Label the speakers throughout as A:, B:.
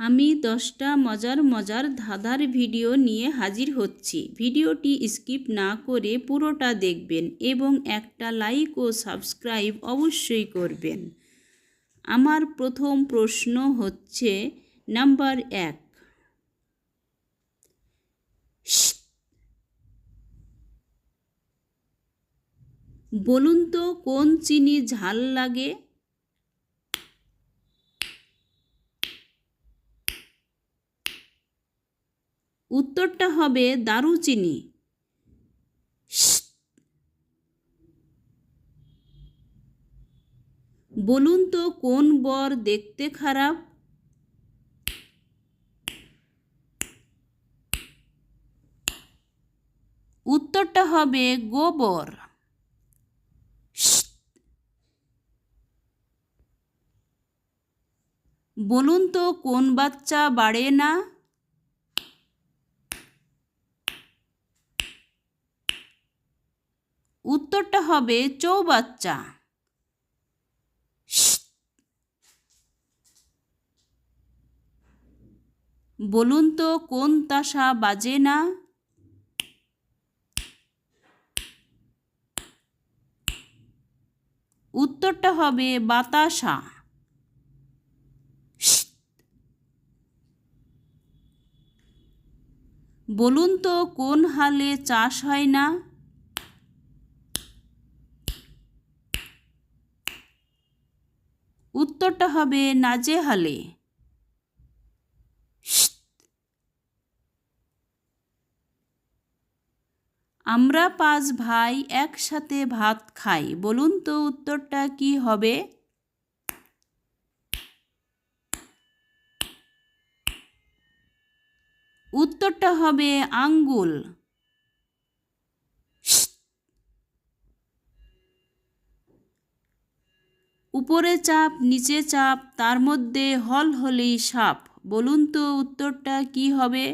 A: আমি দশটা মজার মজার ধাঁধার ভিডিও নিয়ে হাজির হচ্ছি। ভিডিওটি স্কিপ না করে পুরোটা দেখবেন এবং একটা লাইক ও সাবস্ক্রাইব অবশ্যই করবেন। আমার প্রথম প্রশ্ন হচ্ছে, নাম্বার এক। বলুন তো, কোন চিনি ঝাল লাগে? উত্তরটা হবে দারুচিনি। বলুন তো কোন বর দেখতে খারাপ? উত্তরটা হবে গোবর। বলুন তো কোন বাচ্চা বাড়ে না? উত্তরটা হবে চৌবাচ্চা। বলুন তো কোন তাসা বাজে না? উত্তরটা হবে বাতাসা। বলুন তো কোন হালে চাষ হয় না? উত্তরটা হবে নাজে নাজেহালে আমরা পাঁচ ভাই একসাথে ভাত খাই, বলুন তো উত্তরটা কি হবে? উত্তরটা হবে আঙ্গুল। উপরে চাপ, নিচে চাপ, তার মধ্যে হল হলেই সাপ। বলুন তো উত্তরটা কি হবে?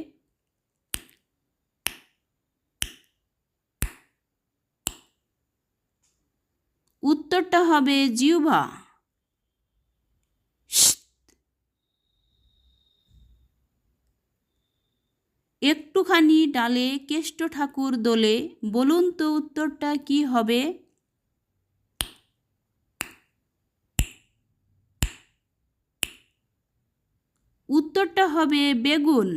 A: উত্তরটা হবে জিউভা একটুখানি ডালে কেষ্ট ঠাকুর দোলে, বলুন তো উত্তরটা কি হবে? উত্তরটা হবে বেগুন।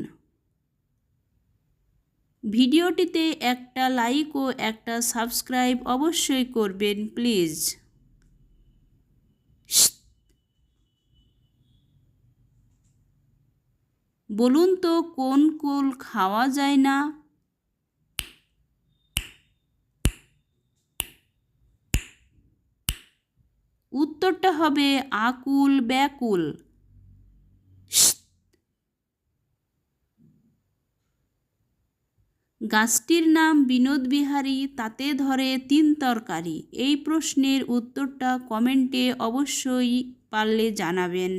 A: ভিডিওটিতে একটা লাইক ও একটা সাবস্ক্রাইব অবশ্যই করবেন প্লিজ বলুন তো, কোন কুল খাওয়া যায় না? উত্তরটা হবে আকুল ব্যাকুল। গাছটির নাম বিনোদ বিহারী, তাতে ধরে তিন তরকারি। এই প্রশ্নের উত্তরটা কমেন্টে অবশ্যই পারলে জানাবেন।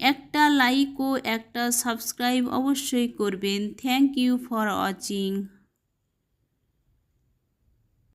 A: একটা লাইক ও একটা সাবস্ক্রাইব অবশ্যই করবেন। Thank you for watching.